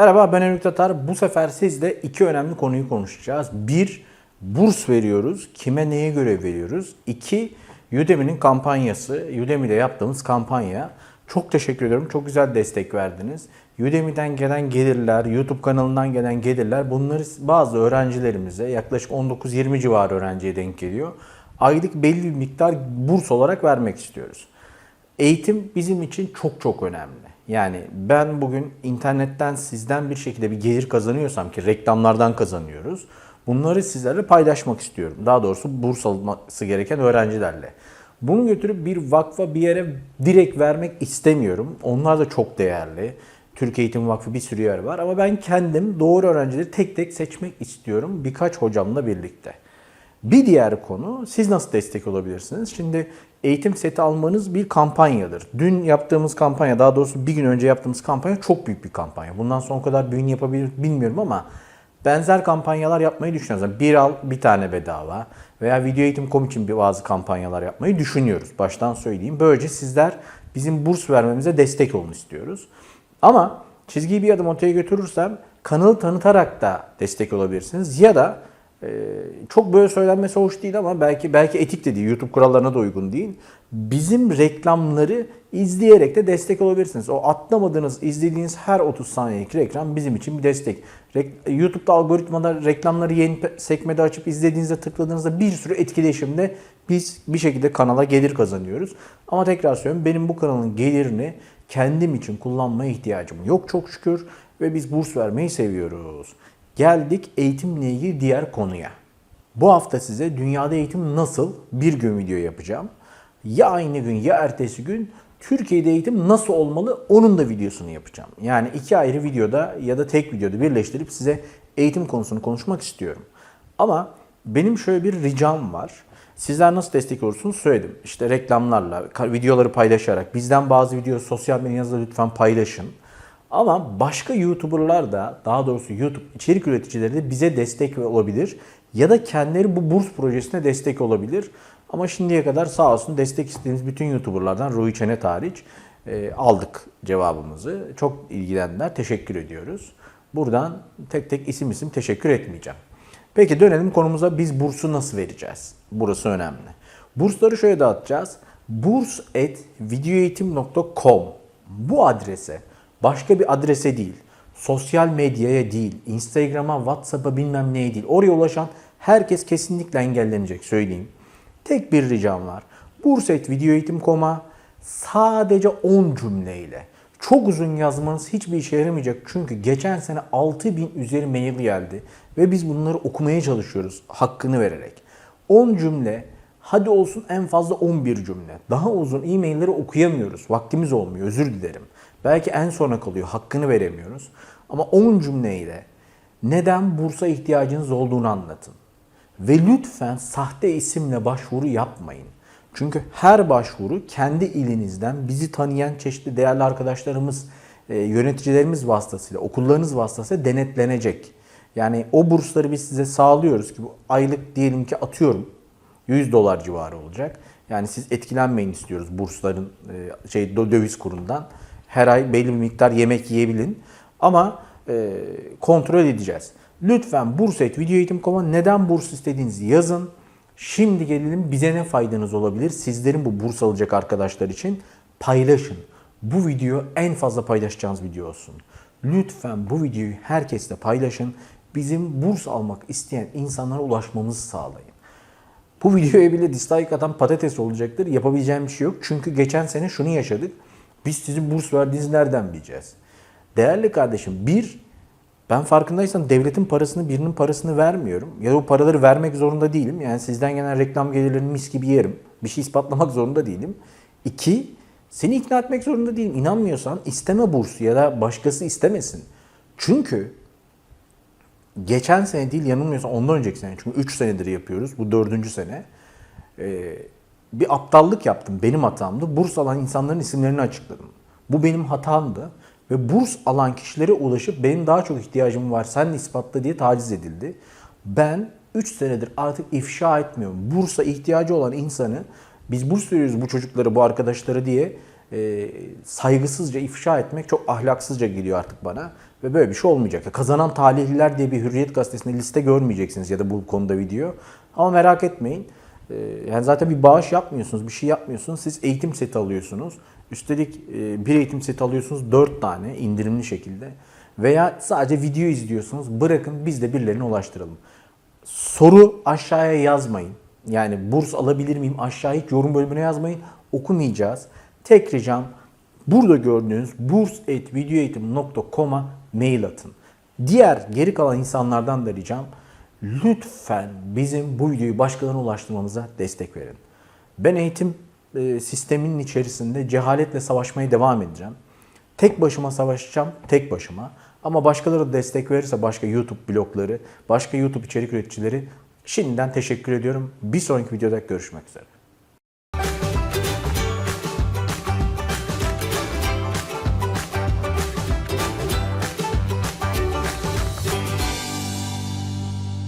Merhaba ben Emre Tatar. Bu sefer sizle iki önemli konuyu konuşacağız. Bir, burs veriyoruz. Kime neye göre veriyoruz? İki, Udemy'nin kampanyası. Udemy'de yaptığımız kampanya. Çok teşekkür ediyorum. Çok güzel destek verdiniz. Udemy'den gelen gelirler, YouTube kanalından gelen gelirler bunları bazı öğrencilerimize yaklaşık 19-20 civarı öğrenciye denk geliyor. Aylık belli bir miktar burs olarak vermek istiyoruz. Eğitim bizim için çok çok önemli. Yani ben bugün internetten sizden bir şekilde bir gelir kazanıyorsam ki reklamlardan kazanıyoruz. Bunları sizlerle paylaşmak istiyorum. Daha doğrusu burs alması gereken öğrencilerle. Bunu götürüp bir vakfa bir yere direkt vermek istemiyorum. Onlar da çok değerli. Türkiye Eğitim Vakfı bir sürü yer var ama ben kendim doğru öğrencileri tek tek seçmek istiyorum birkaç hocamla birlikte. Bir diğer konu siz nasıl destek olabilirsiniz? Şimdi eğitim seti almanız bir kampanyadır. Dün yaptığımız kampanya, daha doğrusu bir gün önce yaptığımız kampanya çok büyük bir kampanya. Bundan sonra o kadar büyüğünü yapabilir bilmiyorum ama benzer kampanyalar yapmayı düşünüyoruz. Yani bir al bir tane bedava veya video eğitim.com için bir bazı kampanyalar yapmayı düşünüyoruz. Baştan söyleyeyim. Böylece sizler bizim burs vermemize destek olun istiyoruz. Ama çizgiyi bir adım öteye götürürsem kanalı tanıtarak da destek olabilirsiniz ya da çok böyle söylenmesi hoş değil ama belki belki etik de değil, YouTube kurallarına da uygun değil. Bizim reklamları izleyerek de destek olabilirsiniz. O atlamadığınız, izlediğiniz her 30 saniyelik reklam bizim için bir destek. Re- YouTube'da algoritmalar reklamları yeni sekmede açıp izlediğinizde tıkladığınızda bir sürü etkileşimde biz bir şekilde kanala gelir kazanıyoruz. Ama tekrar söylüyorum benim bu kanalın gelirini kendim için kullanmaya ihtiyacım yok çok şükür ve biz burs vermeyi seviyoruz. Geldik eğitimle ilgili diğer konuya. Bu hafta size dünyada eğitim nasıl bir gün video yapacağım. Ya aynı gün ya ertesi gün Türkiye'de eğitim nasıl olmalı onun da videosunu yapacağım. Yani iki ayrı videoda ya da tek videoda birleştirip size eğitim konusunu konuşmak istiyorum. Ama benim şöyle bir ricam var. Sizler nasıl destek olursunuz söyledim. İşte reklamlarla, videoları paylaşarak, bizden bazı video sosyal medyanızda lütfen paylaşın. Ama başka YouTuber'lar da daha doğrusu YouTube içerik üreticileri de bize destek olabilir. Ya da kendileri bu burs projesine destek olabilir. Ama şimdiye kadar sağ olsun destek istediğimiz bütün YouTuber'lardan Ruhi Çenet hariç e, aldık cevabımızı. Çok ilgilendiler. Teşekkür ediyoruz. Buradan tek tek isim isim teşekkür etmeyeceğim. Peki dönelim konumuza biz bursu nasıl vereceğiz? Burası önemli. Bursları şöyle dağıtacağız. burs.videoeğitim.com Bu adrese başka bir adrese değil, sosyal medyaya değil, Instagram'a, WhatsApp'a bilmem neye değil. Oraya ulaşan herkes kesinlikle engellenecek söyleyeyim. Tek bir ricam var. Bursetvideoeğitim.com'a sadece 10 cümleyle çok uzun yazmanız hiçbir işe yaramayacak. Çünkü geçen sene 6000 üzeri mail geldi ve biz bunları okumaya çalışıyoruz hakkını vererek. 10 cümle hadi olsun en fazla 11 cümle. Daha uzun e-mailleri okuyamıyoruz. Vaktimiz olmuyor özür dilerim. Belki en sona kalıyor hakkını veremiyoruz. Ama 10 cümleyle neden bursa ihtiyacınız olduğunu anlatın. Ve lütfen sahte isimle başvuru yapmayın. Çünkü her başvuru kendi ilinizden bizi tanıyan çeşitli değerli arkadaşlarımız, e, yöneticilerimiz vasıtasıyla, okullarınız vasıtasıyla denetlenecek. Yani o bursları biz size sağlıyoruz ki bu aylık diyelim ki atıyorum 100 dolar civarı olacak. Yani siz etkilenmeyin istiyoruz bursların e, şey döviz kurundan. Her ay belli bir miktar yemek yiyebilin ama e, kontrol edeceğiz. Lütfen bursetvideoeğitim.com'a neden burs istediğinizi yazın. Şimdi gelelim bize ne faydanız olabilir? Sizlerin bu burs alacak arkadaşlar için paylaşın. Bu video en fazla paylaşacağınız video olsun. Lütfen bu videoyu herkesle paylaşın. Bizim burs almak isteyen insanlara ulaşmamızı sağlayın. Bu videoya bile dislike atan patates olacaktır. Yapabileceğim bir şey yok. Çünkü geçen sene şunu yaşadık. Biz sizin burs verdiğinizi nereden bileceğiz? Değerli kardeşim bir, ben farkındaysan devletin parasını birinin parasını vermiyorum. Ya o paraları vermek zorunda değilim. Yani sizden gelen reklam gelirlerini mis gibi yerim. Bir şey ispatlamak zorunda değilim. İki, seni ikna etmek zorunda değilim. İnanmıyorsan isteme bursu ya da başkası istemesin. Çünkü geçen sene değil yanılmıyorsam ondan önceki sene. Çünkü 3 senedir yapıyoruz. Bu dördüncü sene. Ee, bir aptallık yaptım. Benim hatamdı. Burs alan insanların isimlerini açıkladım. Bu benim hatamdı. Ve burs alan kişilere ulaşıp benim daha çok ihtiyacım var sen ispatla diye taciz edildi. Ben 3 senedir artık ifşa etmiyorum. Bursa ihtiyacı olan insanı biz burs veriyoruz bu çocuklara, bu arkadaşlara diye e, saygısızca ifşa etmek çok ahlaksızca geliyor artık bana. Ve böyle bir şey olmayacak. Kazanan talihliler diye bir Hürriyet gazetesinde liste görmeyeceksiniz ya da bu konuda video. Ama merak etmeyin. Ee, Yani zaten bir bağış yapmıyorsunuz, bir şey yapmıyorsunuz. Siz eğitim seti alıyorsunuz. Üstelik e, bir eğitim seti alıyorsunuz 4 tane indirimli şekilde. Veya sadece video izliyorsunuz. Bırakın biz de birilerine ulaştıralım. Soru aşağıya yazmayın. Yani burs alabilir miyim aşağı hiç yorum bölümüne yazmayın. Okumayacağız. Tek ricam burada gördüğünüz burs.videoeğitim.com'a mail atın. Diğer geri kalan insanlardan da ricam lütfen bizim bu videoyu başkalarına ulaştırmamıza destek verin. Ben eğitim e, sisteminin içerisinde cehaletle savaşmaya devam edeceğim. Tek başıma savaşacağım, tek başıma. Ama başkaları da destek verirse başka YouTube blogları, başka YouTube içerik üreticileri şimdiden teşekkür ediyorum. Bir sonraki videoda görüşmek üzere.